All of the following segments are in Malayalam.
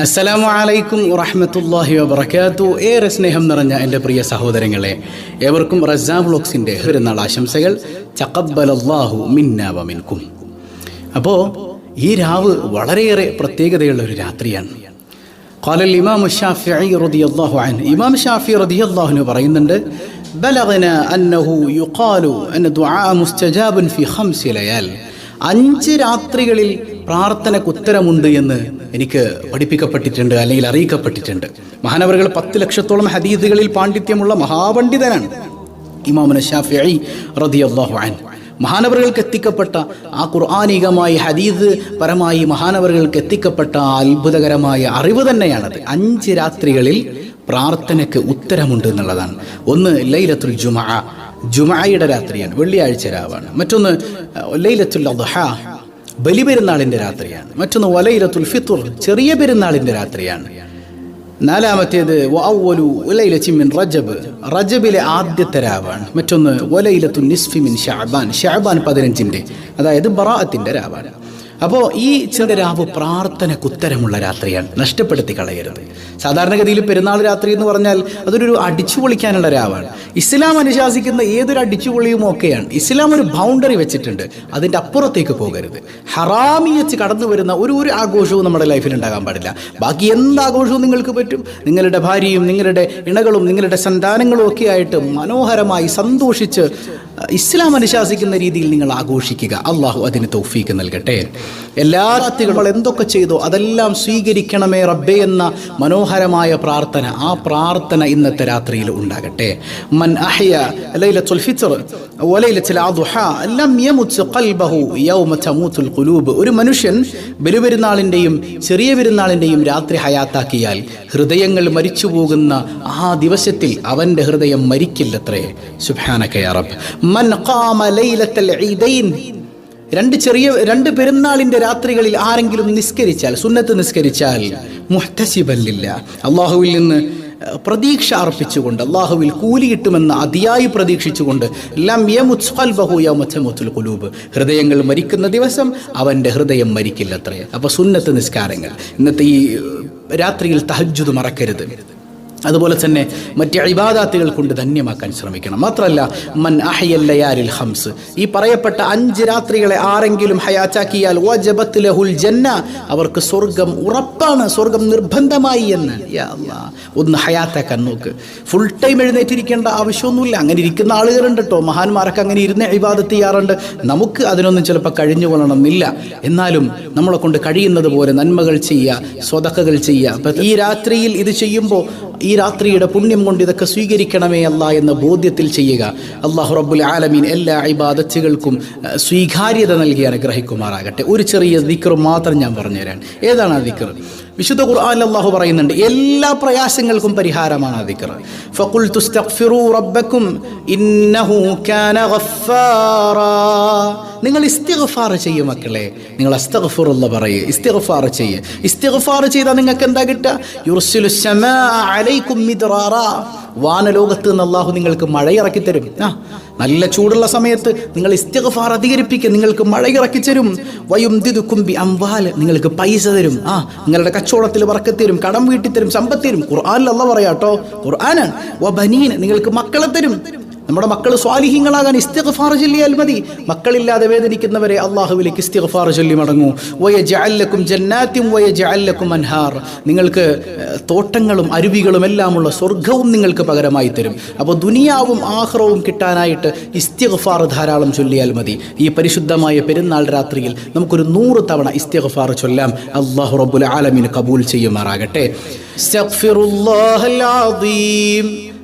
അസ്സലാമു അലൈക്കും വറഹ്മത്തുള്ളാഹി വബറകാത്തു ഏറെ സ്നേഹം നിറഞ്ഞ എൻ്റെ പ്രിയ സഹോദരങ്ങളെ ഏവർക്കും റസാ വ്ലോഗ്സിൻ്റെ പെരുന്നാൾ ആശംസകൾ ചക്കബ്ബലല്ലാഹു മിന്ന വ മിൻകും അപ്പോൾ ഈ രാവ് വളരെയേറെ പ്രത്യേകതയുള്ള ഒരു രാത്രിയാണ് قال الإمام الشافعي رضي الله عنه إمام الشافعي رضي الله عنه പറയുന്നുണ്ട് بلغنا أنه يقال أن دعاء مستجاب في خمس ليال അഞ്ച് രാത്രികളിൽ പ്രാർത്ഥനയ്ക്ക് ഉത്തരമുണ്ട് എന്ന് എനിക്ക് പഠിപ്പിക്കപ്പെട്ടിട്ടുണ്ട് അല്ലെങ്കിൽ അറിയിക്കപ്പെട്ടിട്ടുണ്ട്. മഹാനവറുകൾ പത്ത് ലക്ഷത്തോളം ഹദീദുകളിൽ പാണ്ഡിത്യമുള്ള മഹാപണ്ഡിതനാണ് ഇമാമുന ഷാഫി റളിയല്ലാഹു അൻ മഹാനവറുകൾക്ക് എത്തിക്കപ്പെട്ട ആ ഖുർആാനികമായി ഹദീദ് പരമായി മഹാനവറുകൾക്ക് എത്തിക്കപ്പെട്ട ആ അത്ഭുതകരമായ അറിവ് തന്നെയാണത്. അഞ്ച് രാത്രികളിൽ പ്രാർത്ഥനയ്ക്ക് ഉത്തരമുണ്ട് എന്നുള്ളതാണ്. ഒന്ന് ലൈലത്തുൽ ജുമാ. ജുമഅയുടെ രാത്രിയാണ്. വെള്ളിയാഴ്ച രാവാണ്. മറ്റൊന്ന് ലൈലത്തുൽ അദ്ഹ. ബലിപെരുന്നാളിന്റെ രാത്രിയാണ്. മറ്റൊന്ന് വലയിലത്തുൽ ഫിത്തുർ ചെറിയ പെരുന്നാളിന്റെ രാത്രിയാണ്. നാലാമത്തേത് വഅവ്വലു ലൈലത്തി മിൻ റജബ് റജബിലെ ആദ്യത്തെ രാവാണ്. മറ്റൊന്ന് വലൈലത്തു നിസ്ഫിമിൻ ഷാബാൻ ഷാബാൻ പതിനഞ്ചിന്റെ അതായത് ബറാഅത്തിന്റെ രാവാണ്. അപ്പോൾ ഈ ചെറിയ രാവ് പ്രാർത്ഥനയ്ക്ക് ഉത്തരമുള്ള രാത്രിയാണ്. നഷ്ടപ്പെടുത്തി കളയരുത്. സാധാരണഗതിയിൽ പെരുന്നാൾ രാത്രി എന്ന് പറഞ്ഞാൽ അതൊരു അടിച്ചു പൊളിക്കാനുള്ള രാവാണ്. ഇസ്ലാം അനുശാസിക്കുന്ന ഏതൊരു അടിച്ചുപൊളിയും ഒക്കെയാണ്. ഇസ്ലാം ഒരു ബൗണ്ടറി വെച്ചിട്ടുണ്ട്. അതിന്റെ അപ്പുറത്തേക്ക് പോകരുത്. ഹറാമി വെച്ച് കടന്നു വരുന്ന ഒരു ഒരു ആഘോഷവും നമ്മുടെ ലൈഫിൽ ഉണ്ടാകാൻ പാടില്ല. ബാക്കി എന്ത് ആഘോഷവും നിങ്ങൾക്ക് പറ്റും? നിങ്ങളുടെ ഭാര്യയും നിങ്ങളുടെ ഇണകളും നിങ്ങളുടെ സന്താനങ്ങളും ഒക്കെ ആയിട്ട് മനോഹരമായി സന്തോഷിച്ച് ഇസ്ലാം അനുശാസിക്കുന്ന രീതിയിൽ നിങ്ങൾ ആഘോഷിക്കുക. അള്ളാഹു അതിന് തൗഫീക്ക് നൽകട്ടെ. എല്ലാ നമ്മൾ എന്തൊക്കെ ചെയ്തോ അതെല്ലാം സ്വീകരിക്കണമേ റബ്ബെ എന്ന മനോഹരമായ പ്രാർത്ഥന. ആ പ്രാർത്ഥന ഇന്നത്തെ രാത്രിയിൽ ഉണ്ടാകട്ടെ. മൻ അഹ്യ യമുത് ഖൽബഹു യൗമ തമൂതുൽ ഒരു മനുഷ്യൻ ബലിപെരുന്നാളിന്റെയും ചെറിയ പെരുന്നാളിന്റെയും രാത്രി ഹയാത്താക്കിയാൽ ഹൃദയങ്ങൾ മരിച്ചു പോകുന്ന ആ ദിവസത്തിൽ അവന്റെ ഹൃദയം മരിക്കില്ലത്രേ. സുബ്ഹാനക യാ റബ്ബ്. മൻ ഖാമ ഈദൈൻ. രണ്ട് ചെറിയ രണ്ട് പെരുന്നാളിന്റെ രാത്രികളിൽ ആരെങ്കിലും നിസ്കരിച്ചാൽ സുന്നത്ത് നിസ്കരിച്ചാൽ മുഹ്തസിബല്ലില്ല. അള്ളാഹുവിൽ നിന്ന് പ്രതീക്ഷ അർപ്പിച്ചുകൊണ്ട് അള്ളാഹുവിൽ കൂലി കിട്ടുമെന്ന് അതിയായി പ്രതീക്ഷിച്ചുകൊണ്ട് കുലൂബ് ഹൃദയങ്ങൾ മരിക്കുന്ന ദിവസം അവന്റെ ഹൃദയം മരിക്കില്ലത്രേ. അപ്പോൾ സുന്നത്ത് നിസ്കാരങ്ങൾ. ഇന്നത്തെ ഈ രാത്രിയിൽ തഹജ്ജുദ് മറക്കരുത്. അതുപോലെ തന്നെ മറ്റ് അഴിബാദാത്തുകൾ കൊണ്ട് ധന്യമാക്കാൻ ശ്രമിക്കണം. മാത്രമല്ല മൻ അഹയല്ലയാരിൽ ഹംസ് ഈ പറയപ്പെട്ട അഞ്ച് രാത്രികളെ ആരെങ്കിലും ഹയാച്ചാക്കിയാൽ ജപത്തിലെ ലഹുൽ ജന്ന. അവർക്ക് സ്വർഗം ഉറപ്പാണ് സ്വർഗം നിർബന്ധമായി എന്ന്. ഒന്ന് ഹയാത്താക്കാൻ നോക്ക്. ഫുൾ ടൈം എഴുന്നേറ്റിരിക്കേണ്ട ആവശ്യമൊന്നുമില്ല. അങ്ങനെ ഇരിക്കുന്ന ആളുകളുണ്ട് കേട്ടോ മഹാന്മാരൊക്കെ അങ്ങനെ ഇരുന്ന് അഴിബാദത്ത് ചെയ്യാറുണ്ട്. നമുക്ക് അതിനൊന്നും ചിലപ്പോൾ കഴിഞ്ഞു കൊള്ളണമെന്നില്ല എന്നാലും നമ്മളെ കൊണ്ട് കഴിയുന്നത് പോലെ നന്മകൾ ചെയ്യുക സ്വതക്കകൾ ചെയ്യുക. ഈ രാത്രിയിൽ ഇത് ചെയ്യുമ്പോൾ ഈ രാത്രിയുടെ പുണ്യം കൊണ്ട് ഇതൊക്കെ സ്വീകരിക്കണമേ അല്ല എന്ന ബോധ്യത്തിൽ ചെയ്യുക. അള്ളാഹു റബ്ബുൽ ആലമീൻ എല്ലാ ഇബാദത്തുകൾക്കും സ്വീകാര്യത നൽകി അനുഗ്രഹിക്കുമാറാകട്ടെ. ഒരു ചെറിയ ദിക്കർ മാത്രം ഞാൻ പറഞ്ഞുതരാൻ ഏതാണ് ആ ദിക്കർ വിശുദ്ധ ഖുർആൻ അള്ളാഹു പറയുന്നുണ്ട് എല്ലാ പ്രയാസങ്ങൾക്കും പരിഹാരമാണ് റബ്ബക്കും ഇന്നഹു കാന നിങ്ങൾ ഇസ്തിഗ്ഫാർ ചെയ്യും മക്കളെ. നിങ്ങൾ അസ്തഗ്ഫിറുള്ള പറയേ. ഇസ്തിഗ്ഫാർ ചെയ്യേ. ഇസ്തിഗ്ഫാർ ചെയ്താൽ നിങ്ങൾക്ക് എന്താ കിട്ടുക? യുർസിലു അലൈക്കും വാനലോകത്ത് നിന്ന് അള്ളാഹു നിങ്ങൾക്ക് മഴ ഇറക്കി തരും ആ നല്ല ചൂടുള്ള സമയത്ത് നിങ്ങൾ ഇസ്തിഗ്ഫാർ അധികരിപ്പിക്കുക നിങ്ങൾക്ക് മഴ ഇറക്കി തരും വയും ദിതുക്കുംബി അംവാൽ നിങ്ങൾക്ക് പൈസ തരും. ആ നിങ്ങളുടെ കച്ചവടത്തിൽ വറക്കത്തരും തരും കടം വീട്ടിത്തരും തരും. ഖുർആാനിൽ തരും ഖുർആനിൽ അല്ല പറയാട്ടോ ഖുർആനാണ്. വ ബനീൻ നിങ്ങൾക്ക് മക്കളെ തരും. നമ്മുടെ മക്കൾ സ്വാലിഹ്യങ്ങളാകാൻ ഇസ്തിഗ്ഫാർ ചൊല്ലിയാൽ മതി. മക്കളില്ലാതെ വേദനിക്കുന്നവരെ അള്ളാഹുവിലേക്ക് ഇസ്തിഗ്ഫാർ ചൊല്ലി മടങ്ങൂ. വയ ജഅല്ലക്കും ജന്നാത്തും വയ ജഅല്ലക്കും അൻഹാർ. നിങ്ങൾക്ക് തോട്ടങ്ങളും അരുവികളും എല്ലാമുള്ള സ്വർഗവും നിങ്ങൾക്ക് പകരമായി തരും. അപ്പോൾ ദുനിയാവും ആഹ്റവും കിട്ടാനായിട്ട് ഇസ്തിഗ്ഫാർ ധാരാളം ചൊല്ലിയാൽ മതി. ഈ പരിശുദ്ധമായ പെരുന്നാൾ രാത്രിയിൽ നമുക്കൊരു നൂറ് തവണ ഇസ്തിഗ്ഫാർ ചൊല്ലാം. അള്ളാഹു റബ്ബുൽ ആലമീൻ കബൂൽ ചെയ്യുമാറാകട്ടെ. അദീം.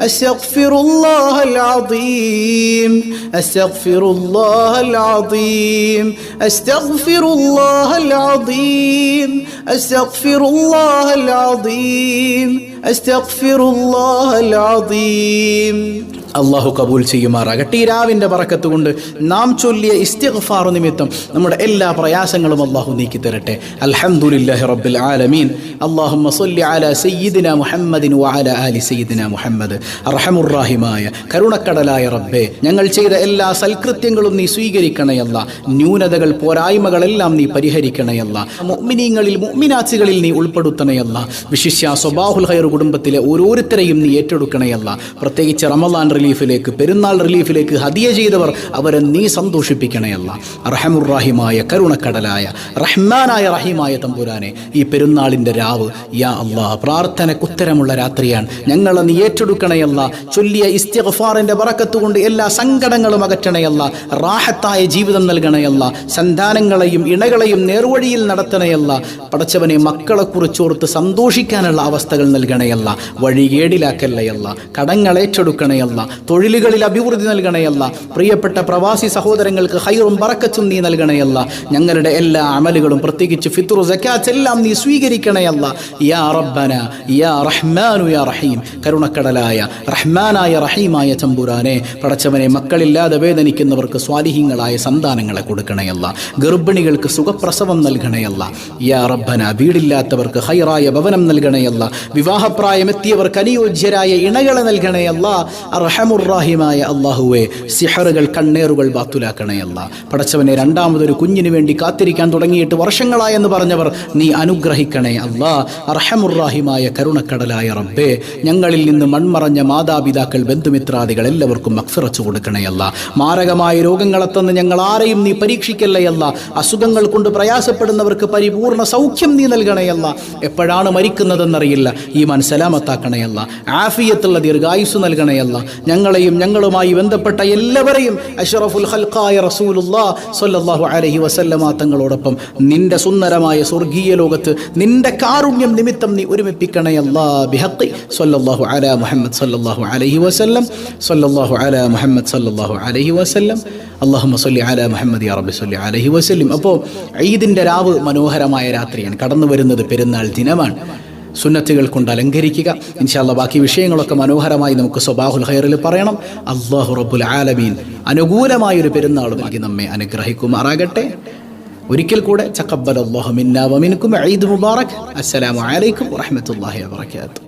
أستغفر الله العظيم أستغفر الله العظيم أستغفر الله العظيم أستغفر الله العظيم أستغفر الله العظيم അള്ളാഹു കബൂൽ ചെയ്യുമാറാകട്ടെ ഈ രാവിൻ്റെ പറക്കത്ത് കൊണ്ട് നാം ചൊല്ലിയ ഇസ്തിഗ്ഫാർ നിമിത്തം നമ്മുടെ എല്ലാ പ്രയാസങ്ങളും അള്ളാഹു നീക്കി തരട്ടെ അൽഹംദുലില്ലാഹി റബ്ബിൽ ആലമീൻ അല്ലാഹുമ്മ സ്വല്ലി അലാ സയ്യിദിന മുഹമ്മദിൻ വഅല ആലി സയ്യിദിന മുഹമ്മദ് അർഹമുറാഹിമായ കരുണക്കടലായ റബ്ബേ ഞങ്ങൾ ചെയ്ത എല്ലാ സൽകൃത്യങ്ങളും നീ സ്വീകരിക്കണയല്ല. ന്യൂനതകൾ പോരായ്മകളെല്ലാം നീ പരിഹരിക്കണയല്ല. മുഅ്മിനീങ്ങളിൽ മുഅ്മിനാച്ചുകളിൽ നീ ഉൾപ്പെടുത്തണയല്ല. വിശിഷ്യ സ്വബാഹുൽ ഹൈർ കുടുംബത്തിലെ ഓരോരുത്തരെയും നീ ഏറ്റെടുക്കണയല്ല. പ്രത്യേകിച്ച് റമദാൻ റിലീഫിലേക്ക് പെരുന്നാൾ റിലീഫിലേക്ക് ഹദിയ ചെയ്തവർ അവരെ നീ സന്തോഷിപ്പിക്കണയല്ല. റഹമുറാഹിമായ കരുണക്കടലായ റഹ്മാനായ റഹീമായ തമ്പുരാനെ ഈ പെരുന്നാളിന്റെ രാവ് യാ അള്ളാ പ്രാർത്ഥനക്കുത്തരമുള്ള രാത്രിയാണ്. ഞങ്ങളെ നീ ഏറ്റെടുക്കണയല്ല ചൊല്ലിയ ഇസ്തിഗ്ഫാറിന്റെ ബറക്കത്ത് കൊണ്ട് എല്ലാ സങ്കടങ്ങളും അകറ്റണയല്ല. റാഹത്തായ ജീവിതം നൽകണയല്ല. സന്താനങ്ങളെയും ഇണകളെയും നേർവഴിയിൽ നടത്തണയല്ല. പടച്ചവനെ മക്കളെക്കുറിച്ചോർത്ത് സന്തോഷിക്കാനുള്ള അവസ്ഥകൾ നൽകണയല്ല. വഴികേടിലാക്കല്ലയല്ല. കടങ്ങൾ ഏറ്റെടുക്കണയല്ല. തൊഴിലുകളിൽ അഭിവൃദ്ധി നൽകണയല്ല. പ്രിയപ്പെട്ട പ്രവാസി സഹോദരങ്ങൾക്ക് ഹൈറും ബറക്കത്തും നീ നൽകണയല്ല. ഞങ്ങളുടെ എല്ലാ അമലുകളും പ്രത്യേകിച്ച് ഫിത്തുറു സക്കാത്ത് എല്ലാം നീ സ്വീകരിക്കണയല്ല. യാ റബ്ബന യാ റഹ്മാനു യാ റഹീം. കരുണക്കടലായ റഹ്മാനായ റഹീമായ ചമ്പുരാനെ പടച്ചവനെ മക്കളില്ലാതെ വേദനിക്കുന്നവർക്ക് സ്വാലിഹീങ്ങളായ സന്താനങ്ങളെ കൊടുക്കണയല്ല. ഗർഭിണികൾക്ക് സുഖപ്രസവം നൽകണയല്ല. യാ റബ്ബന വീടില്ലാത്തവർക്ക് ഹൈറായ ഭവനം നൽകണയല്ല. വിവാഹപ്രായമെത്തിയവർക്ക് അനുയോജ്യരായ ഇണകളെ നൽകണയല്ല. റഹമുറാഹിമായ അള്ളാഹുവെ സിഹറുകൾ കണ്ണേറുകൾ ബാത്തുലാക്കണയല്ല. പടച്ചവനെ രണ്ടാമതൊരു കുഞ്ഞിനു വേണ്ടി കാത്തിരിക്കാൻ തുടങ്ങിയിട്ട് വർഷങ്ങളായെന്ന് പറഞ്ഞവർ നീ അനുഗ്രഹിക്കണേ അല്ലാ റഹമുറാഹിമായ കരുണക്കടലായ റബ്ബേ ഞങ്ങളിൽ നിന്ന് മൺമറഞ്ഞ മാതാപിതാക്കൾ ബന്ധുമിത്രാദികൾ എല്ലാവർക്കും മക്ഫിറച്ചു കൊടുക്കണയല്ല മാരകമായ രോഗങ്ങളെ തന്ന് ഞങ്ങൾ ആരെയും നീ പരീക്ഷിക്കല്ലയല്ല അസുഖങ്ങൾ കൊണ്ട് പ്രയാസപ്പെടുന്നവർക്ക് പരിപൂർണ സൗഖ്യം നീ നൽകണയല്ല എപ്പോഴാണ് മരിക്കുന്നതെന്നറിയില്ല. ഈ മനസ്സലാമത്താക്കണയല്ല ആഫിയത്തുള്ള ദീർഘായുസ് നൽകണയല്ല ഞങ്ങളെയും ഞങ്ങളുമായി ബന്ധപ്പെട്ട എല്ലാവരെയും അഷറഫുൽ ഹൽക്കായ റസൂലുല്ലാ സ്വല്ലല്ലാഹു അലഹി വസല്ലമ തങ്ങളോടൊപ്പം നിന്റെ സുന്ദരമായ സ്വർഗീയ ലോകത്ത് നിന്റെ കാരുണ്യം നിമിത്തം നീ ഒരുമിപ്പിക്കണയല്ല ബിഹത്തി സ്വല്ലല്ലാഹു അല മുഹമ്മദ് സ്വല്ലല്ലാഹു അലൈഹി വസല്ലം. സ്വല്ലല്ലാഹു അലാ മുഹമ്മദ് സ്വല്ലല്ലാഹു അലൈഹി വസല്ലം. അള്ളാഹു സല്ലി അല മുഹമ്മദ് യാ റബ്ബി സല്ലി അലൈഹി വസല്ലം. അപ്പോൾ ഈദിന്റെ രാവ് മനോഹരമായ രാത്രിയാണ്. കടന്നു വരുന്നത് പെരുന്നാൾ ദിനമാണ്. സുന്നത്തുകൾ കൊണ്ട് അലങ്കരിക്കുക. ഇൻഷാല്ല ബാക്കി വിഷയങ്ങളൊക്കെ മനോഹരമായി നമുക്ക് സ്വബാഹുൽ ഹൈറിൽ പറയണം. അള്ളാഹു റബ്ബുൽ ആലമീൻ അനുകൂലമായൊരു പെരുന്നാൾ നൽകി നമ്മെ അനുഗ്രഹിക്കുമാറാകട്ടെ. ഒരിക്കൽ കൂടെ ചക്കബൽ അള്ളാഹു മിന്നാ വമിൻകും ഈദ് മുബാറക്. അസ്സലാമു അലൈക്കും വറഹ്മത്തുള്ളാഹി വബറകാതുഹു.